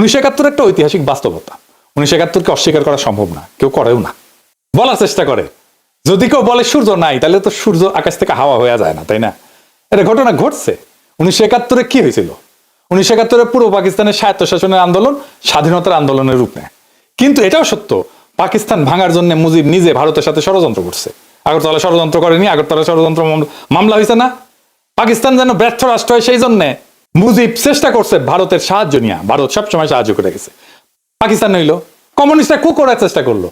উনিশশো একাত্তর একটা ঐতিহাসিক বাস্তবতা। উনিশশো একাত্তরকে অস্বীকার করা সম্ভব না, কেউ করেও না। বলার চেষ্টা করে, যদি কেউ বলে সূর্য নাই, তাহলে তো সূর্য আকাশ থেকে হাওয়া হয়ে যায় না, তাই না? এটা ঘটনা ঘটছে। উনিশশো একাত্তরে কি হয়েছিল? উনিশশো একাত্তরে পূর্ব পাকিস্তানের স্বায়ত্তশাসনের আন্দোলন স্বাধীনতার আন্দোলনের রূপ নেয়। কিন্তু এটাও সত্য, পাকিস্তান ভাঙার জন্য মুজিব নিজে ভারতের সাথে ষড়যন্ত্র করছে। আগরতলা ষড়যন্ত্র করেনি, আগরতলা ষড়যন্ত্র মামলা- হয়েছে না। পাকিস্তান যেন ব্যর্থ রাষ্ট্র হয় সেই জন্য মুজিব চেষ্টা করছে ভারতের সাহায্য নিয়ে। ভারত সবসময় সাহায্য করে গেছে। পাকিস্তান হইল কমিউনিস্টরা কু করার চেষ্টা করল।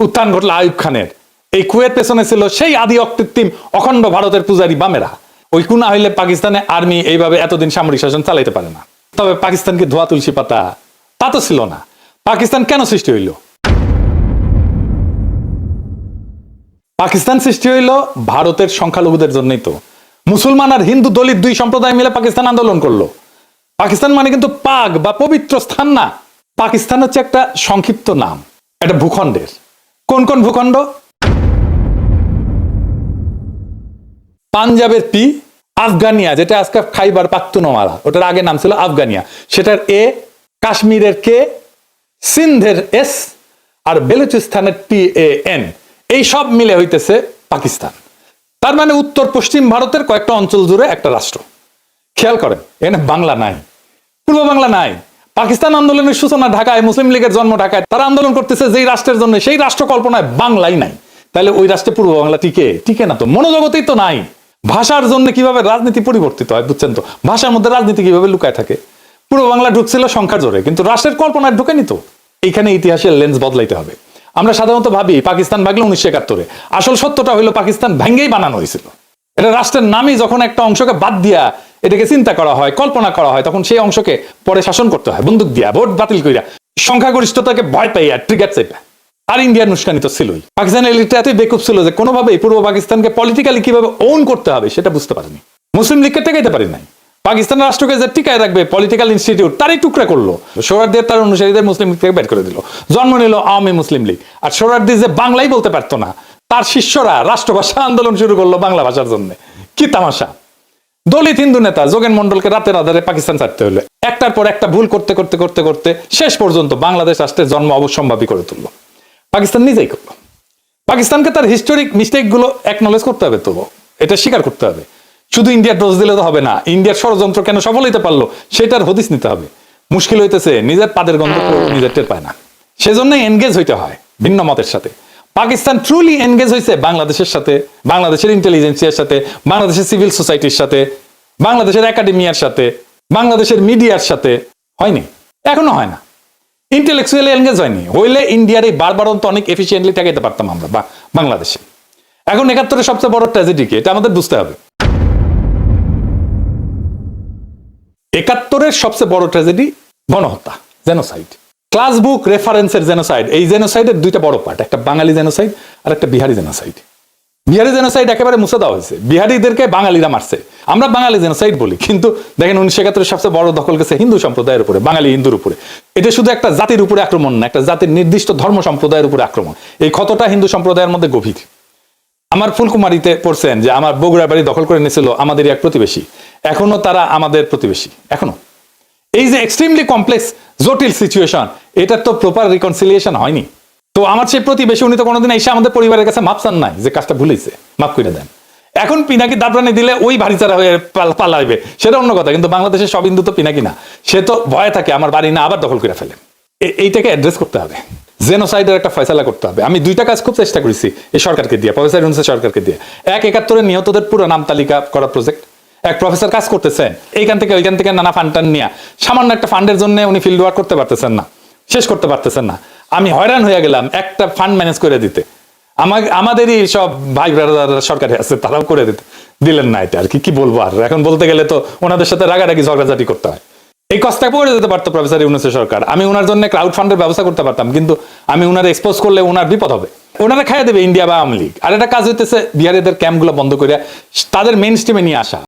উত্থান ঘটলো আয়ুব খানের। এই কুয়ের পেছনে ছিল সেই আদি অকৃত্রিম অখণ্ড ভারতের পূজারী বামেরা। ওই কুনা হইলে পাকিস্তানে আর্মি এইভাবে এতদিন সামরিক শাসন চালাইতে পারে না। তবে পাকিস্তানকে ধোয়া তুলসী পাতা তা তো ছিল না। পাকিস্তান কেন সৃষ্টি হইল? পাকিস্তান সৃষ্টি হইল ভারতের সংখ্যালঘুদের জন্যই তো। মুসলমান আর হিন্দু দলিত দুই সম্প্রদায় মিলে পাকিস্তান আন্দোলন করল। পাকিস্তান মানে কিন্তু পাক বা পবিত্র স্থান না। পাকিস্তান হচ্ছে একটা সংক্ষিপ্ত নাম একটা ভূখণ্ডের। কোন কোন ভূখণ্ড? পাঞ্জাবের পি, আফগানিয়া, যেটা আজকে খাইবার পাখতুনওয়ালা। ওটার আগে নাম ছিল আফগানিয়া। সেটার এ, কাশ্মীরের কে, সিন্ধের S, R বেলুচিস্তানের T A N. এই সব মিলে হইতেছে পাকিস্তান। তার মানে উত্তর পশ্চিম ভারতের কয়েকটা অঞ্চল জুড়ে একটা রাষ্ট্র। খেয়াল করেন, এখানে বাংলা নাই, পূর্ব বাংলা নাই, পাকিস্তান আন্দোলনের সূচনা ঢাকায়, মুসলিম লীগের জন্ম ঢাকায়, তারা আন্দোলন করতেছে যেই রাষ্ট্রের জন্য, সেই রাষ্ট্র কল্পনায় বাংলাই নাই। তাহলে ওই রাষ্ট্রে পূর্ব বাংলা টিকে? টিকে না তো, মনোজগতেই তো নাই। ভাষার জন্য কীভাবে রাজনীতি পরিবর্তিত হয়, বুঝছেন তো? ভাষার মধ্যে রাজনীতি কীভাবে লুকায় থাকে? পূর্ব বাংলা ঢুকছিল সংখ্যার জোরে, কিন্তু রাষ্ট্রের কল্পনায় ঢুকেনি তো। এইখানে ইতিহাসের লেন্স বদলাইতে হবে। আমরা সাধারণত ভাবি পাকিস্তান ভাগলে উনিশশো একাত্তরে। আসল সত্যটা হলো পাকিস্তান ভেঙ্গেই বানানো হয়েছিল। এটা রাষ্ট্রের নামই যখন একটা অংশকে বাদ দিয়া এটাকে চিন্তা করা হয়, কল্পনা করা হয়, তখন সেই অংশকে পরে শাসন করতে হয়, বন্দুক দিয়া, ভোট বাতিল করিয়া সংখ্যাগরিষ্ঠতাকে ভয় পাইয়া ট্রিগার চেপা আর ইন্ডিয়ার নুস্কানি তো ছিলই। পাকিস্তানের এলিটটা এতই বেকুব ছিল যে কোনোভাবেই পূর্ব পাকিস্তানকে পলিটিক্যালি কীভাবে ওন করতে হবে সেটা বুঝতে পারেনি। মুসলিম লীগকে টেকাইতে পারি নাই। পাকিস্তান রাষ্ট্রকে যে টিকায় রাখবে পলিটিক্যাল ইনস্টিটিউট তারই টুকরা করল। সোহরার্দির তার অনুসারীদের মুসলিম লীগ থেকে বের করে দিল। জন্ম নিল আওয়ামী মুসলিম লীগ। আর সোহরার্দি যে বাংলাই বলতে পারতো না, তার শিষ্যরা রাষ্ট্রভাষা আন্দোলন শুরু করল বাংলা ভাষার জন্য। কি তামাশা। দলিত হিন্দু নেতা যোগেন মন্ডলকে রাতের আধারে পাকিস্তান ছাড়তে হলো। একটার পর একটা ভুল করতে করতে করতে করতে শেষ পর্যন্ত বাংলাদেশ রাষ্ট্রের জন্ম অবশ্যম্ভাবী করে তুললো। পাকিস্তান নিজেই করল। পাকিস্তানকে তার হিস্টোরিক মিস্টেকগুলো একনলেজ করতে হবে তো এটা স্বীকার করতে হবে। শুধু ইন্ডিয়ার ডোজ দিলে তো হবে না, ইন্ডিয়ার ষড়যন্ত্র কেন সফল হইতে পারল, সেটার হদিস নিতে হবে। মুশকিল হইতেছে, নিজের পাদের গন্ধ নিজের টের পায় না। সেজন্য এনগেজ হইতে হয় ভিন্ন মতের সাথে। পাকিস্তান ট্রুলি এনগেজ হয়েছে বাংলাদেশের সাথে, বাংলাদেশের ইন্টেলিজেন্সিয়ার সাথে, বাংলাদেশের সিভিল সোসাইটির সাথে, বাংলাদেশের একাডেমিয়ার সাথে, বাংলাদেশের মিডিয়ার সাথে। হয়নি, এখনও হয় না। ইন্টেলেকচুয়ালি এনগেজ হয়নি, হইলে ইন্ডিয়ার এই বারবার বারবারন্ত অনেক এফিসিয়েন্টলি ঠেকাইতে পারতাম আমরা বাংলাদেশে। এখন একাত্তরের সবচেয়ে বড় ট্র্যাজেডি এটা আমাদের বুঝতে হবে। একাত্তরের সবচেয়ে বড় ট্র্যাজেডি গণহত্যা জেনোসাইড ক্লাস বুক রেফারেন্সের জেনোসাইড এই জেনোসাইডের দুইটা বড় পার্ট একটা বাঙালি জেনোসাইড আর একটা বিহারি জেনোসাইড বিহারি জেনোসাইড একেবারে মুছে দেওয়া হয়েছে। বিহারিদেরকে বাঙালিরা মারছে। আমরা বাঙালি জেনোসাইড বলি, কিন্তু দেখেন উনিশশো একাত্তরের সবচেয়ে বড় দখল গেছে হিন্দু সম্প্রদায়ের উপরে, বাঙালি হিন্দুর উপরে। এটা শুধু একটা জাতির উপরে আক্রমণ না, একটা জাতির নির্দিষ্ট ধর্ম সম্প্রদায়ের উপরে আক্রমণ। এই ক্ষতটা হিন্দু সম্প্রদায়ের মধ্যে গভীর। আমার ফুলকুমারিতে পড়ছেন যে, আমার বগুড়া বাড়ি দখল করে নিয়েছিল আমাদের এক প্রতিবেশী। এখনও তারা আমাদের প্রতিবেশী, এখনও। এই যে এক্সট্রিমলি কমপ্লেক্স জটিল সিচুয়েশন এটার তো প্রপার রিকনসিলিয়েশন হয়নি। তো আমার সেই প্রতিবেশী, উনি তো কোনোদিন এসে আমাদের পরিবারের কাছে মাপ চান নাই যে কাজটা ভুলেছে, মাপ করে দেন। এখন পিনাকি দাবরানি দিলে ওই ভারিচারা হয়ে পালাইবে, সেটা অন্য কথা, কিন্তু বাংলাদেশের সব হিন্দু তো পিনাকি না। সে তো ভয়ে থাকে, আমার বাড়ি না, আবার দখল করে ফেলে। এইটাকে অ্যাড্রেস করতে হবে। জেনোসাইডের একটা ফয়সালা করতে হবে। আমি দুইটা কাজ খুব চেষ্টা করেছি এই সরকারকে দিয়ে, প্রফেসর সরকারকে দিয়ে। এক একাত্তরে নিহতদের পুরো নাম তালিকা করা প্রজেক্ট এক প্রফেসর কাজ করতেছেন এইখান থেকে ওইখান থেকে নানা ফান্ড নিয়ে, সামান্য একটা ফান্ডের জন্য উনি ফিল্ড ওয়ার্ক করতে পারতেছেন না, শেষ করতে পারতেছেন না। আমি হয়রান হয়ে গেলাম একটা ফান্ড ম্যানেজ করে দিতে। আমার, আমাদেরই সব ভাই ব্রাদার সরকারি আছে, তারাও করে দিতে। দিলেন না এটা, আর কি কি বলব আর? এখন বলতে গেলে তো ওনাদের সাথে রাগারাগি, ঝগড়াঝাটি করতে হয়। এই কষ্টটা পড়ে যেতে পারতো প্রফেসর ইউনুসের সরকার। আমি ওনার জন্য ক্রাউড ফান্ডের ব্যবস্থা করতে পারতাম, কিন্তু আমি ওনার এক্সপোজ করলে ওনার বিপদ হবে। ওনারা খাইয়ে দেবে ইন্ডিয়া বা আওয়ামী লীগ। আর একটা কাজ হইতেছে, বিহারিদের ক্যাম্পগুলো বন্ধ করে তাদের মেন স্ট্রিমে নিয়ে আসা।